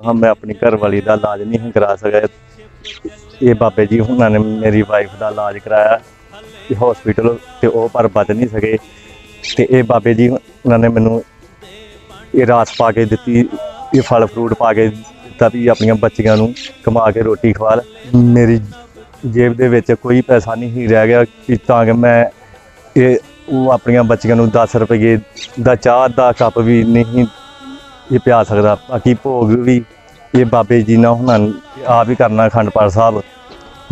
ਹਾਂ, ਮੈਂ ਆਪਣੀ ਘਰ ਵਾਲੀ ਦਾ ਇਲਾਜ ਨਹੀਂ ਕਰਾ ਸਕਿਆ। ਇਹ ਬਾਬੇ ਜੀ ਉਹਨਾਂ ਨੇ ਮੇਰੀ ਵਾਈਫ ਦਾ ਇਲਾਜ ਕਰਾਇਆ। ਹਸਪੀਟਲ ਤੇ ਉਹ ਪਰ ਬਚ ਨਹੀਂ ਸਕੇ। ਤੇ ਇਹ ਬਾਬੇ ਜੀ ਉਹਨਾਂ ਨੇ ਮੈਨੂੰ ਇਹ ਰਾਸ ਪਾ ਕੇ ਦਿੱਤੀ, ਇਹ ਫਲ ਫਰੂਟ ਪਾ ਕੇ ਦਿੱਤਾ ਵੀ ਆਪਣੀਆਂ ਬੱਚੀਆਂ ਨੂੰ ਕਮਾ ਕੇ ਰੋਟੀ ਖਵਾ ਲੈ। ਮੇਰੀ ਜੇਬ ਦੇ ਵਿੱਚ ਕੋਈ ਪੈਸਾ ਨਹੀਂ ਰਹਿ ਗਿਆ ਕਿ ਤਾਂ ਕਿ ਮੈਂ ਇਹ ਉਹ ਆਪਣੀਆਂ ਬੱਚੀਆਂ ਨੂੰ 10 ਰੁਪਏ ਦਾ ਚਾਹ ਦਾ ਕੱਪ ਵੀ ਨਹੀਂ ਇਹ ਪਿਆ ਸਕਦਾ। ਬਾਕੀ ਭੋਗ ਵੀ ਇਹ ਬਾਬੇ ਜੀ ਨਾਲ ਹੁਣਾਂ ਆਪ ਹੀ ਕਰਨਾ ਅਖੰਡ ਪਾਠ ਸਾਹਿਬ।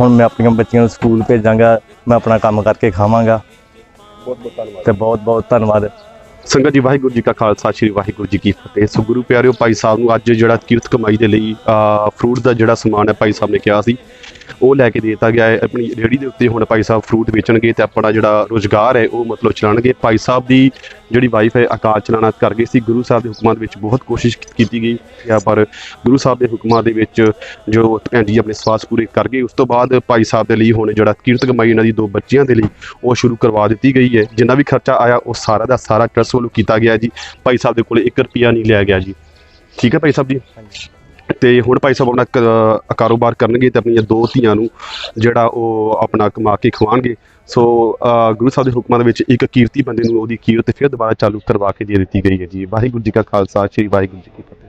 ਹੁਣ ਮੈਂ ਆਪਣੀਆਂ ਬੱਚੀਆਂ ਨੂੰ ਸਕੂਲ ਭੇਜਾਂਗਾ ਮੈਂ ਆਪਣਾ ਕੰਮ ਕਰਕੇ ਖਾਵਾਂਗਾ। ਬਹੁਤ ਬਹੁਤ ਧੰਨਵਾਦ। ਤੇ ਬਹੁਤ ਬਹੁਤ ਧੰਨਵਾਦ। ਸੰਗਤ ਜੀ ਵਾਹਿਗੁਰੂ ਜੀ ਕਾ ਖਾਲਸਾ ਸ੍ਰੀ ਵਾਹਿਗੁਰੂ ਜੀ ਕੀ ਫਤਿਹ। ਸੋ ਗੁਰੂ ਪਿਆਰਿਓ ਭਾਈ ਸਾਹਿਬ ਨੂੰ ਅੱਜ ਜਿਹੜਾ ਕੀਰਤ ਕਮਾਈ ਦੇ ਲਈ ਫਰੂਟ ਦਾ ਜਿਹੜਾ ਸਮਾਨ ਹੈ ਭਾਈ ਸਾਹਿਬ ਨੇ ਕਿਹਾ ਸੀ ਉਹ ਲੈ ਕੇ ਦਿੱਤਾ ਗਿਆ ਹੈ। ਆਪਣੀ ਰੇਹੜੀ ਦੇ ਉੱਤੇ ਹੁਣ ਭਾਈ ਸਾਹਿਬ ਫਰੂਟ ਵੇਚਣਗੇ ਤੇ ਆਪਣਾ ਜਿਹੜਾ ਰੋਜ਼ਗਾਰ ਹੈ ਉਹ ਮਤਲਬ ਚਲਾਉਣਗੇ ਭਾਈ ਸਾਹਿਬ ਦੀ ਜਿਹੜੀ ਵਾਈਫ ਹੈ, ਅਕਾਲ ਚਲਾਣਾ ਕਰ ਗਈ ਸੀ, ਗੁਰੂ ਸਾਹਿਬ ਦੇ ਹੁਕਮਾਂ ਦੇ ਵਿੱਚ ਬਹੁਤ ਕੋਸ਼ਿਸ਼ ਕੀਤੀ ਗਈ ਆ, ਪਰ ਗੁਰੂ ਸਾਹਿਬ ਦੇ ਹੁਕਮਾਂ ਦੇ ਵਿੱਚ ਜੋ ਭੈਣ ਜੀ ਆਪਣੇ ਸਵਾਸ ਪੂਰੇ ਕਰ ਗਏ, ਉਸ ਤੋਂ ਬਾਅਦ ਭਾਈ ਸਾਹਿਬ ਦੇ ਲਈ ਹੁਣ ਜਿਹੜਾ ਕੀਰਤ ਕਮਾਈ ਇਹਨਾਂ ਦੀ ਦੋ ਬੱਚਿਆਂ ਦੇ ਲਈ ਉਹ ਸ਼ੁਰੂ ਕਰਵਾ ਦਿੱਤੀ ਗਈ ਹੈ। ਜਿੰਨਾ ਵੀ ਖਰਚਾ ਆਇਆ, ਉਹ ਸਾਰਾ ਦਾ ਸਾਰਾ ਟਰਸਟ ਵੱਲੋਂ ਕੀਤਾ ਗਿਆ ਜੀ। ਭਾਈ ਸਾਹਿਬ ਦੇ ਕੋਲੇ 1 ਰੁਪਿਆ ਨਹੀਂ ਲਿਆ ਗਿਆ ਜੀ। ਠੀਕ ਹੈ ਭਾਈ ਸਾਹਿਬ ਜੀ? ਤੇ ਹੁਣ ਭਾਈ ਸਾਹਿਬ ਆਪਣਾ ਕ- ਕਾਰੋਬਾਰ ਕਰਨਗੇ ਤੇ ਆਪਣੀਆਂ ਦੋ ਧੀਆਂ ਨੂੰ ਜਿਹੜਾ ਉਹ ਆਪਣਾ ਕਮਾ ਕੇ ਖਵਾਉਣਗੇ ਸੋ ਗੁਰੂ ਸਾਹਿਬ ਦੇ ਹੁਕਮਾਂ ਦੇ ਵਿੱਚ ਇੱਕ ਕੀਰਤੀ ਬੰਦੇ ਨੂੰ ਉਹਦੀ ਕੀਰਤ ਫਿਰ ਦੁਬਾਰਾ ਚਾਲੂ ਕਰਵਾ ਕੇ ਦੇ ਦਿੱਤੀ ਗਈ ਹੈ ਜੀ। ਵਾਹਿਗੁਰੂ ਜੀ ਕਾ ਖਾਲਸਾ, ਸ੍ਰੀ ਵਾਹਿਗੁਰੂ ਜੀ ਕੀ ਫਤਿਹ।